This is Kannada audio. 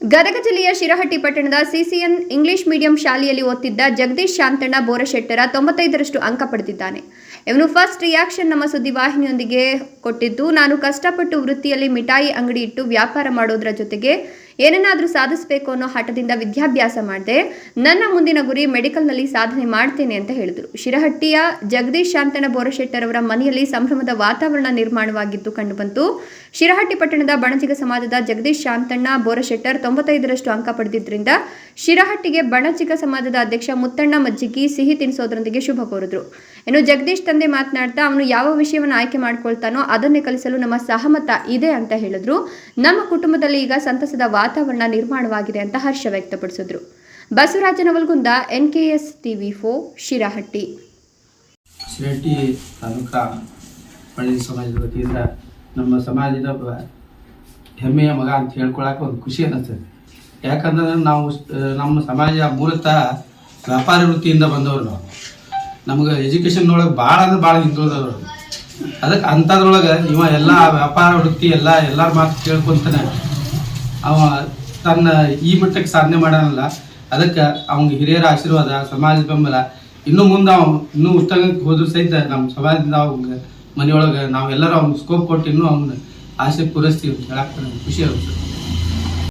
ಗದಗ ಜಿಲ್ಲೆಯ ಶಿರಹಟ್ಟಿ ಪಟ್ಟಣದ ಸಿಸಿಎನ್ ಇಂಗ್ಲಿಷ್ ಮೀಡಿಯಂ ಶಾಲೆಯಲ್ಲಿ ಓದ್ತಿದ್ದ ಜಗದೀಶ್ ಶಾಂತಣ್ಣ ಬೋರಶೆಟ್ಟರ ತೊಂಬತ್ತೈದರಷ್ಟು ಅಂಕ ಪಡೆದಿದ್ದಾನೆ. ಇವನು ಫಸ್ಟ್ ರಿಯಾಕ್ಷನ್ ನಮ್ಮ ಸುದ್ದಿವಾಹಿನಿಯೊಂದಿಗೆ ಕೊಟ್ಟಿದ್ದು, ನಾನು ಕಷ್ಟಪಟ್ಟು ವೃತ್ತಿಯಲ್ಲಿ ಮಿಠಾಯಿ ಅಂಗಡಿ ಇಟ್ಟು ವ್ಯಾಪಾರ ಮಾಡೋದರ ಜೊತೆಗೆ ಏನನ್ನಾದರೂ ಸಾಧಿಸಬೇಕು ಅನ್ನೋ ಹಠದಿಂದ ವಿದ್ಯಾಭ್ಯಾಸ ಮಾಡಿದೆ, ನನ್ನ ಮುಂದಿನ ಗುರಿ ಮೆಡಿಕಲ್ನಲ್ಲಿ ಸಾಧನೆ ಮಾಡ್ತೇನೆ ಅಂತ ಹೇಳಿದರು. ಶಿರಹಟ್ಟಿಯ ಜಗದೀಶ್ ಶಾಂತಣ್ಣ ಬೋರಶೆಟ್ಟರ್ ಅವರ ಮನೆಯಲ್ಲಿ ಸಂಭ್ರಮದ ವಾತಾವರಣ ನಿರ್ಮಾಣವಾಗಿದ್ದು ಕಂಡುಬಂತು ಶಿರಹಟ್ಟಿ ಪಟ್ಟಣದ ಬಣಜಿಗ ಸಮಾಜದ ಜಗದೀಶ್ ಶಾಂತಣ್ಣ ಬೋರಶೆಟ್ಟರ್ ತೊಂಬತ್ತೈದರಷ್ಟು ಅಂಕ ಪಡೆದಿದ್ದರಿಂದ ಶಿರಹಟ್ಟಿಗೆ ಬಣಜಿಗ ಸಮಾಜದ ಅಧ್ಯಕ್ಷ ಮುತ್ತಣ್ಣ ಮಜ್ಜಿಗಿ ಸಿಹಿ ತಿನಿಸೋದ್ರೊಂದಿಗೆ ಶುಭ ಕೋರಿದ್ರು. ಇನ್ನು ಜಗದೀಶ್ ತಂದೆ ಮಾತನಾಡ್ತಾ ಅವನು ಯಾವ ವಿಷಯವನ್ನು ಆಯ್ಕೆ ಮಾಡ್ಕೊಳ್ತಾನೋ ಅದನ್ನೇ ಕಲಿಸಲು ನಮ್ಮ ಸಹಮತ ಇದೆ ಅಂತ ಹೇಳಿದ್ರು. ನಮ್ಮ ಕುಟುಂಬದಲ್ಲಿ ಈಗ ಸಂತಸದ ವಾತಾವರಣ ನಿರ್ಮಾಣವಾಗಿದೆ ಅಂತ ಹರ್ಷ ವ್ಯಕ್ತಪಡಿಸಿದ್ರು. ಎನ್ ಕೆ ಎಸ್ ಟಿವಿ ಫೋ ಶಿರಹಟ್ಟಿ. ಶಿರಹಟ್ಟಿ ತಾಲೂಕಾ ಪಳ್ಳಿ ಸಮಾಜದ ವತಿಯಿಂದ ನಮ್ಮ ಸಮಾಜದ ಹೆಮ್ಮೆಯ ಮಗ ಅಂತ ಹೇಳ್ಕೊಳಕ್ಕೆ ಒಂದು ಖುಷಿ ಅನ್ನಿಸ್ತದೆ. ಯಾಕಂದ್ರೆ ನಾವು ನಮ್ಮ ಸಮಾಜ ಮೂಲತಃ ವ್ಯಾಪಾರ ವೃತ್ತಿಯಿಂದ ಬಂದವರು ನಾವು. ನಮ್ಗೆ ಎಜುಕೇಷನ್ ಒಳಗೆ ಭಾಳ ಅಂದ್ರೆ ಭಾಳ ಹಿಂದುಳಿದವರು ಅದಕ್ಕೆ ಅಂಥದ್ರೊಳಗೆ ಇವ ಎಲ್ಲ ವ್ಯಾಪಾರ ವೃತ್ತಿ ಎಲ್ಲ ಎಲ್ಲರ ಮಾತು ಕೇಳ್ಕೊಂತಾನೆ ಅವ ತನ್ನ ಈ ಮಟ್ಟಕ್ಕೆ ಸಾಧನೆ ಮಾಡಾನಲ್ಲ. ಅದಕ್ಕೆ ಅವ್ನಿಗೆ ಹಿರಿಯರ ಆಶೀರ್ವಾದ, ಸಮಾಜದ ಬೆಂಬಲ. ಇನ್ನು ಮುಂದೆ ಅವ್ನು ಇನ್ನೂ ಉತ್ತಂಗಕ್ಕೆ ಹೋದ್ರೂ ಸಹಿತ ನಮ್ಮ ಸಮಾಜದಿಂದ ಅವ್ನಿಗೆ ಮನೆಯೊಳಗೆ ನಾವೆಲ್ಲರೂ ಅವ್ನಿಗೆ ಸ್ಕೋಪ್ ಕೊಟ್ಟು ಇನ್ನೂ ಅವ್ನ ಆಸೆ ಪೂರೈಸ್ತೀವಿ ಅಂತ ಹೇಳಕ್ಕೆ ಖುಷಿ ಆಗುತ್ತೆ.